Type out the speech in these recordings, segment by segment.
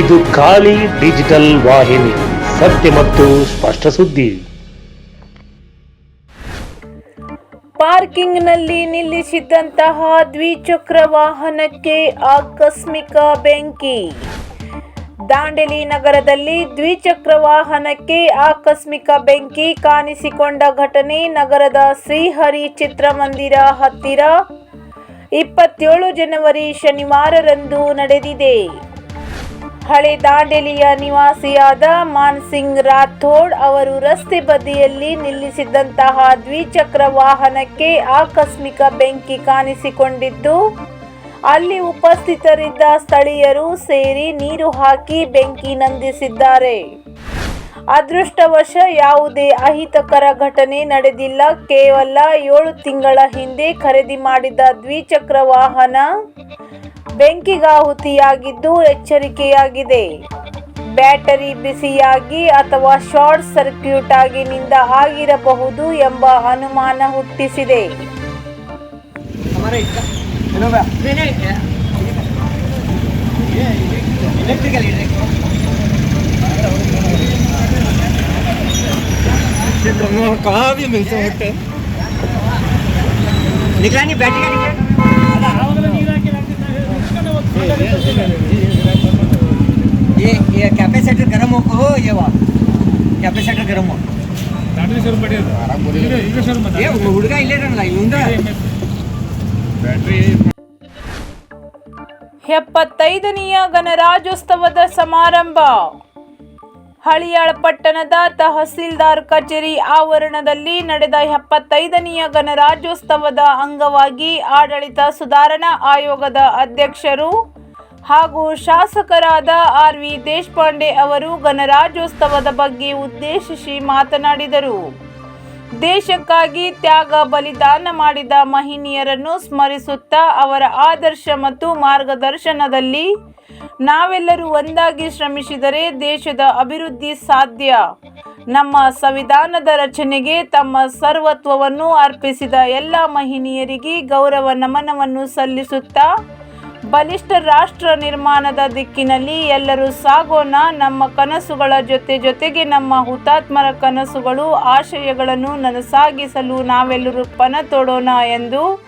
ಇದು ಖಾಲಿ ಡಿಜಿಟಲ್ ವಾಹಿನಿ, ಸತ್ಯ ಮತ್ತು ಸ್ಪಷ್ಟ ಸುದ್ದಿ. ಪಾರ್ಕಿಂಗ್ನಲ್ಲಿ ನಿಲ್ಲಿಸಿದ್ದಂತಹ ದ್ವಿಚಕ್ರ ವಾಹನಕ್ಕೆ ಆಕಸ್ಮಿಕ ಬೆಂಕಿ. ದಾಂಡೇಲಿ ನಗರದಲ್ಲಿ ದ್ವಿಚಕ್ರ ವಾಹನಕ್ಕೆ ಆಕಸ್ಮಿಕ ಬೆಂಕಿ ಕಾಣಿಸಿಕೊಂಡ ಘಟನೆ ನಗರದ ಶ್ರೀಹರಿ ಚಿತ್ರಮಂದಿರ ಹತ್ತಿರ. ಇಪ್ಪತ್ತೇಳು ಜನವರಿ ಶನಿವಾರರಂದು ನಡೆದಿದೆ. ಹಳೆ ದಾಂಡೇಲಿಯ ನಿವಾಸಿಯಾದ ಮಾನ್ಸಿಂಗ್ ರಾಥೋಡ್ ಅವರು ರಸ್ತೆ ಬದಿಯಲ್ಲಿ ನಿಲ್ಲಿಸಿದ್ದಂತಹ ದ್ವಿಚಕ್ರ ವಾಹನಕ್ಕೆ ಆಕಸ್ಮಿಕ ಬೆಂಕಿ ಕಾಣಿಸಿಕೊಂಡಿದ್ದು, ಅಲ್ಲಿ ಉಪಸ್ಥಿತರಿದ್ದ ಸ್ಥಳೀಯರು ಸೇರಿ ನೀರು ಹಾಕಿ ಬೆಂಕಿ ನಂದಿಸಿದ್ದಾರೆ. ಅದೃಷ್ಟವಶ ಯಾವುದೇ ಅಹಿತಕರ ಘಟನೆ ನಡೆದಿಲ್ಲ. ಕೇವಲ ಏಳು ತಿಂಗಳ ಹಿಂದೆ ಖರೀದಿ ಮಾಡಿದ ದ್ವಿಚಕ್ರ ವಾಹನ ಬೆಂಕಿಗಾಹುತಿಯಾಗಿದ್ದು ಎಚ್ಚರಿಕೆಯಾಗಿದೆ. ಬ್ಯಾಟರಿ ಬಿಸಿಯಾಗಿ ಅಥವಾ ಶಾರ್ಟ್ ಸರ್ಕ್ಯೂಟ್ ಆಗಿನಿಂದ ಆಗಿರಬಹುದು ಎಂಬ ಅನುಮಾನ ಹುಟ್ಟಿಸಿದೆ. ಬ್ಯಾಟರಿ ये ये कैपेसिटर गर्म हो हो ये वा कैपेसिटर गर्म हो ದಾಂಡೇಲಿ ಶೋರೂಮ್ ಬಡಿ ಅದು ಈಗ ಈಗ ಶೋರೂಮ್ ये ಹುಡುಗ ಇಲ್ಲೇ ಇರಲ್ಲ ಇವಂದ ಬ್ಯಾಟ್ರಿ ಎಪ್ಪತ್ತೈದನೆಯ ಗಣರಾಜ್ಯೋತ್ಸವದ ಸಮಾರಂಭ ಹಳಿಯಾಳ ಪಟ್ಟಣದ ತಹಸೀಲ್ದಾರ್ ಕಚೇರಿ ಆವರಣದಲ್ಲಿ ನಡೆದ ಎಪ್ಪತ್ತೈದನೆಯ ಗಣರಾಜ್ಯೋತ್ಸವದ ಅಂಗವಾಗಿ ಆಡಳಿತ ಸುಧಾರಣಾ ಆಯೋಗದ ಅಧ್ಯಕ್ಷರು ಹಾಗೂ ಶಾಸಕರಾದ ಆರ್ ವಿ ದೇಶಪಾಂಡೆ ಅವರು ಗಣರಾಜ್ಯೋತ್ಸವದ ಬಗ್ಗೆ ಉದ್ದೇಶಿಸಿ ಮಾತನಾಡಿದರು. ದೇಶಕ್ಕಾಗಿ ತ್ಯಾಗ ಬಲಿದಾನ ಮಾಡಿದ ಮಹಿನಿಯರನ್ನು ಸ್ಮರಿಸುತ್ತಾ ಅವರ ಆದರ್ಶ ಮತ್ತು ಮಾರ್ಗದರ್ಶನದಲ್ಲಿ ನಾವೆಲ್ಲರೂ ಒಂದಾಗಿ ಶ್ರಮಿಸಿದರೆ ದೇಶದ ಅಭಿವೃದ್ಧಿ ಸಾಧ್ಯ. ನಮ್ಮ ಸಂವಿಧಾನದ ರಚನೆಗೆ ತಮ್ಮ ಸರ್ವತ್ವವನ್ನು ಅರ್ಪಿಸಿದ ಎಲ್ಲ ಮಹಿಳೆಯರಿಗೆ ಗೌರವ ನಮನವನ್ನು ಸಲ್ಲಿಸುತ್ತಾ, ಬಲಿಷ್ಠ ರಾಷ್ಟ್ರ ನಿರ್ಮಾಣದ ದಿಕ್ಕಿನಲ್ಲಿ ಎಲ್ಲರೂ ಸಾಗೋಣ. ನಮ್ಮ ಕನಸುಗಳ ಜೊತೆ ಜೊತೆಗೆ ನಮ್ಮ ಹುತಾತ್ಮರ ಕನಸುಗಳು, ಆಶಯಗಳನ್ನು ನನಸಾಗಿಸಲು ನಾವೆಲ್ಲರೂ ಪಣ ತೊಡೋಣ ಎಂದು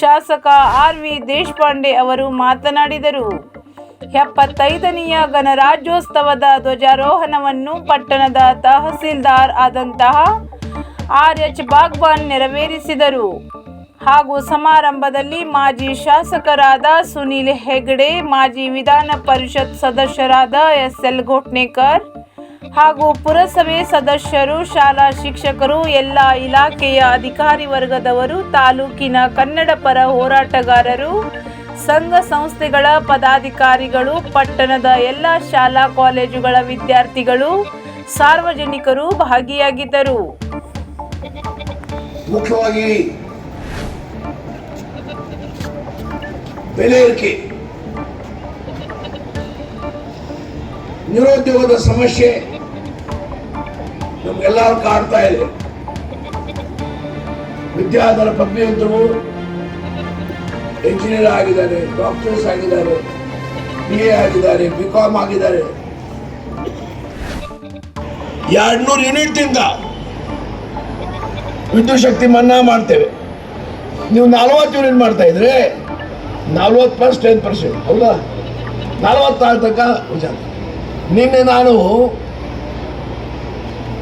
ಶಾಸಕ ಆರ್ ವಿ ದೇಶಪಾಂಡೆ ಅವರು ಮಾತನಾಡಿದರು. ಎಪ್ಪತ್ತೈದನೆಯ ಗಣರಾಜ್ಯೋತ್ಸವದ ಧ್ವಜಾರೋಹಣವನ್ನು ಪಟ್ಟಣದ ತಹಸೀಲ್ದಾರ್ ಆದಂತಹ ಆರ್ ಎಚ್ ಬಾಗ್ವಾನ್ ನೆರವೇರಿಸಿದರು. ಹಾಗೂ ಸಮಾರಂಭದಲ್ಲಿ ಮಾಜಿ ಶಾಸಕರಾದ ಸುನೀಲ್ ಹೆಗ್ಡೆ, ಮಾಜಿ ವಿಧಾನ ಪರಿಷತ್ ಸದಸ್ಯರಾದ ಎಸ್ ಎಲ್ ಘೋಟ್ನೇಕರ್ ಹಾಗೂ ಪುರಸಭೆ ಸದಸ್ಯರು, ಶಾಲಾ ಶಿಕ್ಷಕರು, ಎಲ್ಲ ಇಲಾಖೆಯ ಅಧಿಕಾರಿ ವರ್ಗದವರು, ತಾಲೂಕಿನ ಕನ್ನಡ ಪರ ಹೋರಾಟಗಾರರು ಸಂಘ ಸಂಸ್ಥೆಗಳ ಪದಾಧಿಕಾರಿಗಳು, ಪಟ್ಟಣದ ಎಲ್ಲ ಶಾಲಾ ಕಾಲೇಜುಗಳ ವಿದ್ಯಾರ್ಥಿಗಳು, ಸಾರ್ವಜನಿಕರು ಭಾಗಿಯಾಗಿದ್ದರು. ಮುಖ್ಯವಾಗಿ ಬೆಲೆ ಏರಿಕೆ. ನಿರುದ್ಯೋಗದ ಸಮಸ್ಯೆ ನಮ್ಗೆಲ್ಲರೂ ಕಾಡ್ತಾ ಇದೆ. ವಿದ್ಯಾಧರ ಪದವಿಯಂತರು ಇಂಜಿನಿಯರ್ ಆಗಿದ್ದಾರೆ ಡಾಕ್ಟರ್ಸ್ ಆಗಿದ್ದಾರೆ ಬಿ ಎ ಆಗಿದ್ದಾರೆ ಬಿ ಕಾಮ್ ಆಗಿದ್ದಾರೆ. ಎರಡ್ನೂರು ಯೂನಿಟ್ನಿಂದ ವಿದ್ಯುತ್ ಶಕ್ತಿ ಮನ್ನಾ ಮಾಡ್ತೇವೆ. ನೀವು ನಲವತ್ತು ಯೂನಿಟ್ ಮಾಡ್ತಾ ಇದ್ರೆ ನಲ್ವತ್ತು ಪ್ಲಸ್ ಟೆನ್ ಪರ್ಸೆಂಟ್, ಹೌದಾ? ನಲವತ್ತಾರು ತನಕ ವಿಚಾರ ನಿನ್ನೆ ನಾನು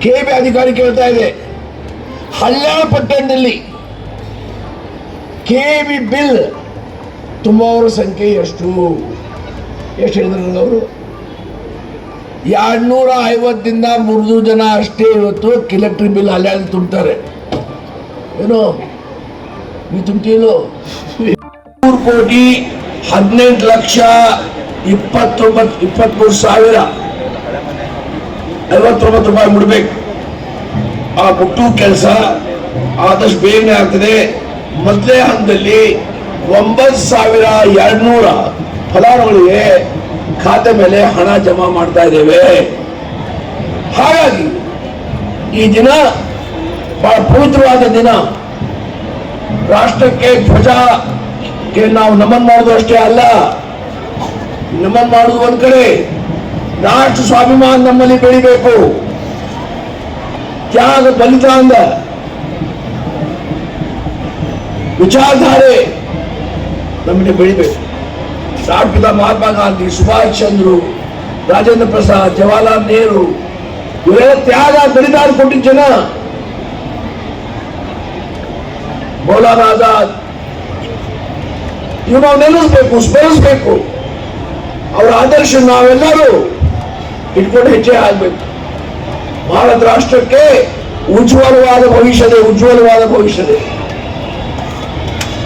ಕೆ ಬಿ ಅಧಿಕಾರಿ ಕೇಳ್ತಾ ಇದೆ ಹಳ್ಯಾಳ ಪಟ್ಟಣದಲ್ಲಿ ಕೆ ಬಿ ಬಿಲ್ ತುಂಬುವವರ ಸಂಖ್ಯೆ ಎಷ್ಟು? ಎಷ್ಟು ಹೇಳಿದ್ರಲ್ಲ ಅವರು ಎರಡ್ನೂರ ಐವತ್ತಿಂದ ಮುರಿದು ಜನ ಅಷ್ಟೇ ಇವತ್ತು ಎಲೆಕ್ಟ್ರಿಕ್ ಬಿಲ್ ಅಲ್ಲಿ ತುಂಬ್ತಾರೆ. ಏನು? ನೀವು ತುಂಬ್ತೀಲೋ ಮೂರು ಕೋಟಿ ಹದಿನೆಂಟು ಲಕ್ಷ ಇಪ್ಪತ್ತೊಂಬತ್ತು, ಇಪ್ಪತ್ಮೂರು ಸಾವಿರ ಐವತ್ತೊಂಬತ್ತು ರೂಪಾಯಿ ಮುಡ್ಬೇಕು. ಆ ಮುಟ್ಟು ಕೆಲಸ ಆದಷ್ಟು ಬೇಗನೆ ಆಗ್ತದೆ. ಮೊದಲೇ ಹಂತದಲ್ಲಿ ಒಂಬತ್ತು ಸಾವಿರ ಎರಡ್ನೂರ ಫಲಾನುಭವಿಗಳಿಗೆ ಖಾತೆ ಮೇಲೆ ಹಣ ಜಮಾ ಮಾಡ್ತಾ ಇದ್ದೇವೆ. ಹಾಗಾಗಿ ಈ ದಿನ ಬಹಳ ಪವಿತ್ರವಾದ ದಿನ. ರಾಷ್ಟ್ರಕ್ಕೆ ಧ್ವಜಕ್ಕೆ ನಾವು ನಮನ್ ಮಾಡೋದು ಅಷ್ಟೇ ಅಲ್ಲ, ನಮನ್ ಮಾಡೋದು ಒಂದ್ ಕಡೆ. ರಾಷ್ಟ್ರ ಸ್ವಾಭಿಮಾನ ನಮ್ಮಲ್ಲಿ ಬೆಳಿಬೇಕು. ತ್ಯಾಗ ಬಲಿತಾಂದ ವಿಚಾರಧಾರೆ ನಮ್ಮಲ್ಲಿ ಬೆಳಿಬೇಕು. ರಾಷ್ಟ್ರಪಿತ ಮಹಾತ್ಮ ಗಾಂಧಿ, ಸುಭಾಷ್ ಚಂದ್ರು, ರಾಜೇಂದ್ರ ಪ್ರಸಾದ್, ಜವಾಹರ್ಲಾಲ್ ನೆಹರು, ಇವರೆಲ್ಲ ತ್ಯಾಗ ಬಲಿದಾನ ಕೊಟ್ಟಿದ್ದ ಜನ. ಮೌಲಾನ ಆಜಾದ್ ಇವ್ರು ನಾವು ನೆನೆಸ್ಬೇಕು ಸ್ಮರಿಸ್ಬೇಕು. ಅವರ ಆದರ್ಶ ನಾವೆಲ್ಲರೂ ಇಟ್ಕೊಂಡು ಹೆಜ್ಜೆ ಆಗ್ಬೇಕು ಭಾರತ ರಾಷ್ಟ್ರಕ್ಕೆ ಉಜ್ವಲವಾದ ಭವಿಷ್ಯದೆ ಉಜ್ವಲವಾದ ಭವಿಷ್ಯದೆ.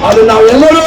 ಆದರೆ ನಾವೆಲ್ಲರೂ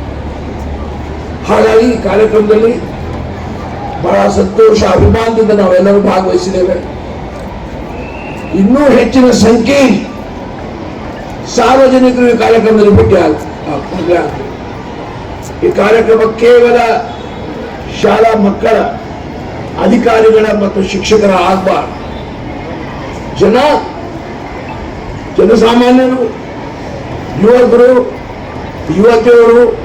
ಹಾಗಾಗಿ ಈ ಕಾರ್ಯಕ್ರಮದಲ್ಲಿ ಬಹಳ ಸಂತೋಷ, ಅಭಿಮಾನದಿಂದ ನಾವೆಲ್ಲರೂ ಭಾಗವಹಿಸಿದ್ದೇವೆ. ಇನ್ನೂ ಹೆಚ್ಚಿನ ಸಂಖ್ಯೆ ಸಾರ್ವಜನಿಕರು ಈ ಕಾರ್ಯಕ್ರಮದಲ್ಲಿ ಭೇಟಿ ಆಗ್- ಆಗ್- ಈ ಕಾರ್ಯಕ್ರಮ ಕೇವಲ ಶಾಲಾ ಮಕ್ಕಳ ಅಧಿಕಾರಿಗಳ ಮತ್ತು ಶಿಕ್ಷಕರ ಆಗಬಾರ್ದು. ಜನ, ಜನಸಾಮಾನ್ಯರು, ಯುವಕರು, ಯುವತಿಯರು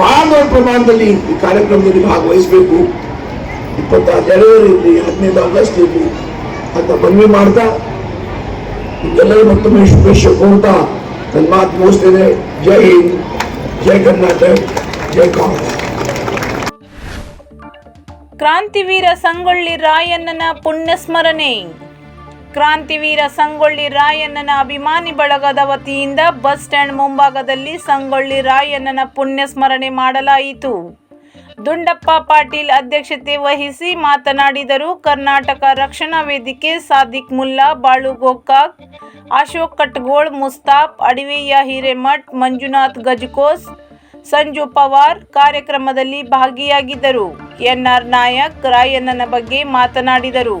ಬಹಳ ದೊಡ್ಡ ಪ್ರಮಾಣದಲ್ಲಿ ಈ ಕಾರ್ಯಕ್ರಮದಲ್ಲಿ ಭಾಗವಹಿಸಬೇಕು. ಇಪ್ಪತ್ತಾರು ಜನವರಿ ಇರಲಿ ಹದಿನೈದು ಆಗಸ್ಟ್ ಇರಲಿ ಅಂತ ಮನವಿ ಮಾಡ್ತಾ ಎಲ್ಲರೂ ಮತ್ತೊಮ್ಮೆ ಶುಭೇಚ್ಛೆ ಕೋರ್ತಾ ನನ್ನ ಮಾತು ಮುಗಿಸ್ತೇನೆ ಜೈ ಹಿಂದ್, ಜೈ ಕರ್ನಾಟಕ, ಜೈ ಕಾಂಗ್ರೆಸ್. ಕ್ರಾಂತಿವೀರ ಸಂಗೊಳ್ಳಿ ರಾಯಣ್ಣನ ಪುಣ್ಯಸ್ಮರಣೆ. ಕ್ರಾಂತಿವೀರ ಸಂಗೊಳ್ಳಿ ರಾಯಣ್ಣನ ಅಭಿಮಾನಿ ಬಳಗದ ವತಿಯಿಂದ ಬಸ್ ಸ್ಟ್ಯಾಂಡ್ ಮುಂಭಾಗದಲ್ಲಿ ಸಂಗೊಳ್ಳಿ ರಾಯಣ್ಣನ ಪುಣ್ಯಸ್ಮರಣೆ ಮಾಡಲಾಯಿತು. ದುಂಡಪ್ಪ ಪಾಟೀಲ್ ಅಧ್ಯಕ್ಷತೆ ವಹಿಸಿ ಮಾತನಾಡಿದರು, ಕರ್ನಾಟಕ ರಕ್ಷಣಾ ವೇದಿಕೆ, ಸಾದಿಕ್ ಮುಲ್ಲಾ, ಬಾಳು ಗೋಕಾಕ್, ಅಶೋಕ್ ಕಟ್ಗೋಳ್, ಮುಸ್ತಾಫ್, ಅಡಿವೆಯ ಹಿರೇಮಠ್, ಮಂಜುನಾಥ್ ಗಜಕೋಸ್, ಸಂಜು ಪವಾರ್ ಕಾರ್ಯಕ್ರಮದಲ್ಲಿ ಭಾಗಿಯಾಗಿದ್ದರು. ಎನ್ಆರ್ ನಾಯಕ್ ರಾಯಣ್ಣನ ಬಗ್ಗೆ ಮಾತನಾಡಿದರು.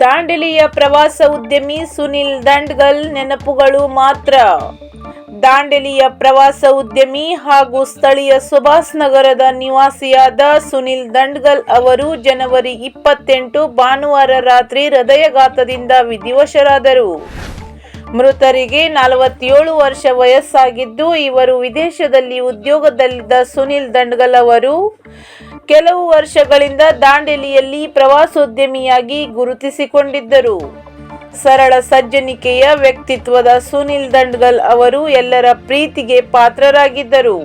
ದಾಂಡೇಲಿಯ ಪ್ರವಾಸ ಉದ್ಯಮಿ ಸುನಿಲ್ ದಂಡ್ಗಲ್ ನೆನಪುಗಳು ಮಾತ್ರ. ದಾಂಡೇಲಿಯ ಪ್ರವಾಸ ಉದ್ಯಮಿ ಹಾಗೂ ಸ್ಥಳೀಯ ಸುಭಾಷ್ ನಗರದ ನಿವಾಸಿಯಾದ ಸುನಿಲ್ ದಂಡ್ಗಲ್ ಅವರು ಜನವರಿ ಇಪ್ಪತ್ತೆಂಟು ಭಾನುವಾರ ರಾತ್ರಿ ಹೃದಯಘಾತದಿಂದ ವಿಧಿವಶರಾದರು ಮೃತರಿಗೆ ನಲವತ್ತೇಳು ವರ್ಷ ವಯಸ್ಸಾಗಿದ್ದು ಇವರು ವಿದೇಶದಲ್ಲಿ ಉದ್ಯೋಗದಲ್ಲಿದ್ದ ಸುನಿಲ್ ದಂಡ್ಗಲ್ ಅವರು ಕೆಲವು ವರ್ಷಗಳಿಂದ ದಾಂಡೇಲಿಯಲ್ಲಿ ಪ್ರವಾಸೋದ್ಯಮಿಯಾಗಿ ಗುರುತಿಸಿಕೊಂಡಿದ್ದರು. ಸರಳ ಸಜ್ಜನಿಕೆಯ ವ್ಯಕ್ತಿತ್ವದ ಸುನಿಲ್ ದಂಡ್ಗಲ್ ಅವರು ಎಲ್ಲರ ಪ್ರೀತಿಗೆ ಪಾತ್ರರಾಗಿದ್ದರು.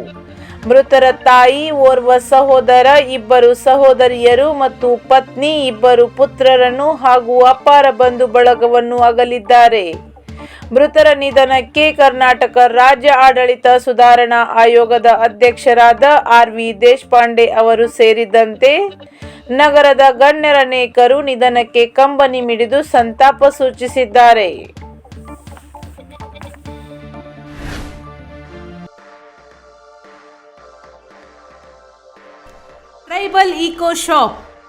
ಮೃತರ ತಾಯಿ ಓರ್ವ ಸಹೋದರ, ಇಬ್ಬರು ಸಹೋದರಿಯರು ಮತ್ತು ಪತ್ನಿ ಇಬ್ಬರು ಪುತ್ರರನ್ನು ಹಾಗೂ ಅಪಾರ ಬಂಧು ಬಳಗವನ್ನು ಅಗಲಿದ್ದಾರೆ. ಮೃತರ ನಿಧನಕ್ಕೆ ಕರ್ನಾಟಕ ರಾಜ್ಯ ಆಡಳಿತ ಸುಧಾರಣಾ ಆಯೋಗದ ಅಧ್ಯಕ್ಷರಾದ ಆರ್ ವಿ ದೇಶಪಾಂಡೆ ಅವರು ಸೇರಿದಂತೆ ನಗರದ ಗಣ್ಯರನೇಕರು ನಿಧನಕ್ಕೆ ಕಂಬನಿ ಮಿಡಿದು ಸಂತಾಪ ಸೂಚಿಸಿದ್ದಾರೆ. Tribal eco shop